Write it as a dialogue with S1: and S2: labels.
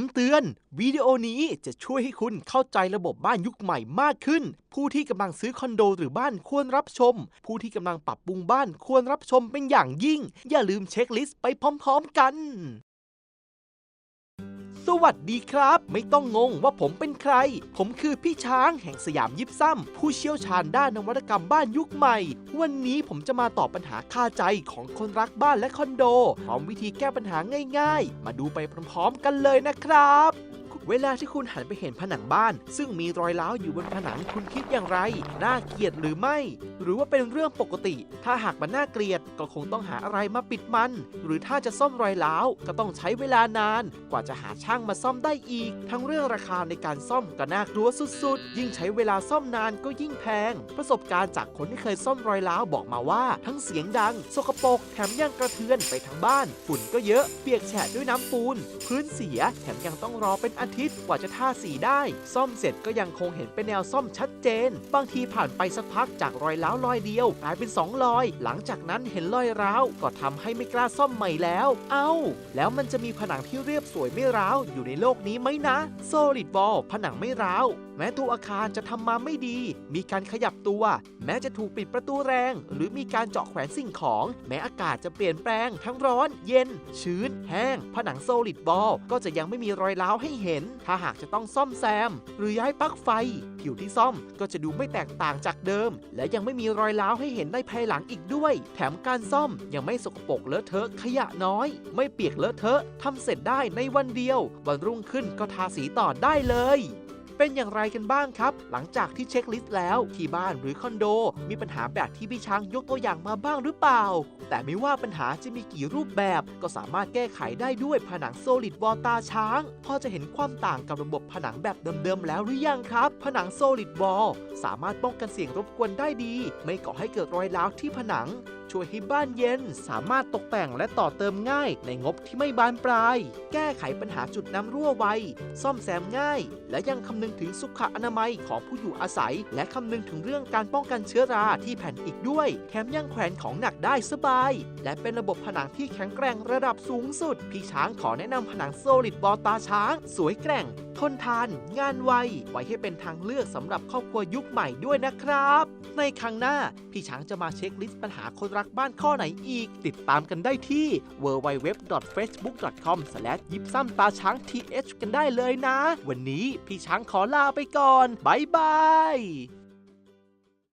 S1: ำเตือน วิดีโอนี้จะช่วยให้คุณเข้าใจระบบบ้านยุคใหม่มากขึ้น ผู้ที่กำลังซื้อคอนโดหรือบ้านควรรับชม ผู้ที่กำลังปรับปรุงบ้านควรรับชมเป็นอย่างยิ่ง อย่าลืมเช็คลิสต์ไปพร้อมๆกัน สวัสดีครับ ไม่ต้องงงว่าผมเป็นใคร ผมคือพี่ช้างแห่งสยามยิบซัมผู้เชี่ยวชาญด้านนวัตกรรมบ้านยุคใหม่ วันนี้ผมจะมาตอบปัญหาคาใจของคนรักบ้านและคอนโดพร้อมวิธีแก้ปัญหาง่าย ๆ มาดูไปพร้อมๆ กันเลยนะครับ เวลาที่คุณหันไปเห็นผนังบ้าน ซึ่งมีรอยร้าวอยู่บนผนังคุณคิดอย่างไร น่าเกลียดหรือไม่ หรือว่าเป็นเรื่องปกติ ถ้าหากมันน่าเกลียดก็คงต้องหาอะไรมาปิดมัน หรือถ้าจะซ่อมรอยร้าวก็ต้องใช้เวลานาน กว่าจะหาช่างมาซ่อมได้อีก ทั้งเรื่องราคาในการซ่อมก็น่ากลัวสุดๆ ยิ่งใช้เวลาซ่อมนานก็ยิ่งแพง ประสบการณ์จากคนที่เคยซ่อมรอยร้าวบอกมาว่า ทั้งเสียงดัง สกปรกแถมยังกระเทือนไปทั้งบ้าน ฝุ่นก็เยอะ เปียกแฉะด้วยน้ำปูน พื้นเสียแถมยังต้องรอเป็นอาทิตย์กว่าจะทาสีได้ ซ่อมเสร็จก็ยังคงเห็นเป็นแนวซ่อมชัดเจน บางทีผ่านไปสักพักจากรอยร้าวรอยเดียวกลายเป็น 2 รอย หลังจากนั้นเห็นรอยร้าวก็ทำให้ไม่กล้าซ่อมใหม่แล้ว เอ้า แล้วมันจะมีผนังที่เรียบสวยไม่ร้าวอยู่ในโลกนี้ไหมนะ Solid Wall ผนังไม่ร้าวแม้ตัวอาคารจะทำมาไม่ดี มีการขยับตัว แม้จะถูกปิดประตูแรง หรือมีการเจาะแขวนสิ่งของ แม้อากาศจะเปลี่ยนแปลง ทั้งร้อน เย็น ชื้น แห้ง ผนังโซลิดบอลก็จะยังไม่มีรอยร้าวให้เห็นถ้าหากจะต้องซ่อมแซม หรือย้ายปลั๊กไฟ ผิวที่ซ่อมก็จะดูไม่แตกต่างจากเดิม และยังไม่มีรอยร้าวให้เห็นในภายหลังอีกด้วย แถมการซ่อมยังไม่สกปรกเลอะเทอะขยะน้อย ไม่เปียกเลอะเทอะทำเสร็จได้ในวันเดียว วันรุ่งขึ้นก็ทาสีต่อได้เลย เป็นอย่างไรกันบ้างครับ หลังจากที่เช็คลิสต์แล้วที่บ้านหรือคอนโด มีปัญหาแบบที่พี่ช้างยกตัวอย่างมาบ้างหรือเปล่า แต่ไม่ว่าปัญหาจะมีกี่รูปแบบ ก็สามารถแก้ไขได้ด้วยผนังโซลิดวอลตาช้าง พอจะเห็นความต่างกับระบบผนังแบบเดิมๆแล้วหรือยังครับ ผนังโซลิดวอลสามารถป้องกันเสียงรบกวนได้ดี ไม่ก่อให้เกิดรอยร้าวที่ผนัง ช่วยให้บ้านเย็น สามารถตกแต่งและต่อเติมง่าย ในงบที่ไม่บานปลาย แก้ไขปัญหาจุดน้ำรั่วไว ซ่อมแซมง่าย และยังคำนึงถึงสุขอนามัยของผู้อยู่อาศัย และคำนึงถึงเรื่องการป้องกันเชื้อราที่แผ่นอีกด้วย แถมยังแขวนของหนักได้สบาย และเป็นระบบผนังที่แข็งแกร่งระดับสูงสุด พี่ช้างขอแนะนำผนังโซลิดบอลตาช้าง สวยแกร่งทนทาน งานไว ไว้ให้เป็นทางเลือกสำหรับครอบครัวยุคใหม่ด้วยนะครับ ในครั้งหน้า พี่ช้างจะมาเช็คลิสต์ปัญหาคนรักบ้านข้อไหนอีก ติดตามกันได้ที่ www.facebook.com ยิบซ้ำตาช้าง th กันได้เลยนะ วันนี้พี่ช้างขอลาไปก่อนบ๊ายบาย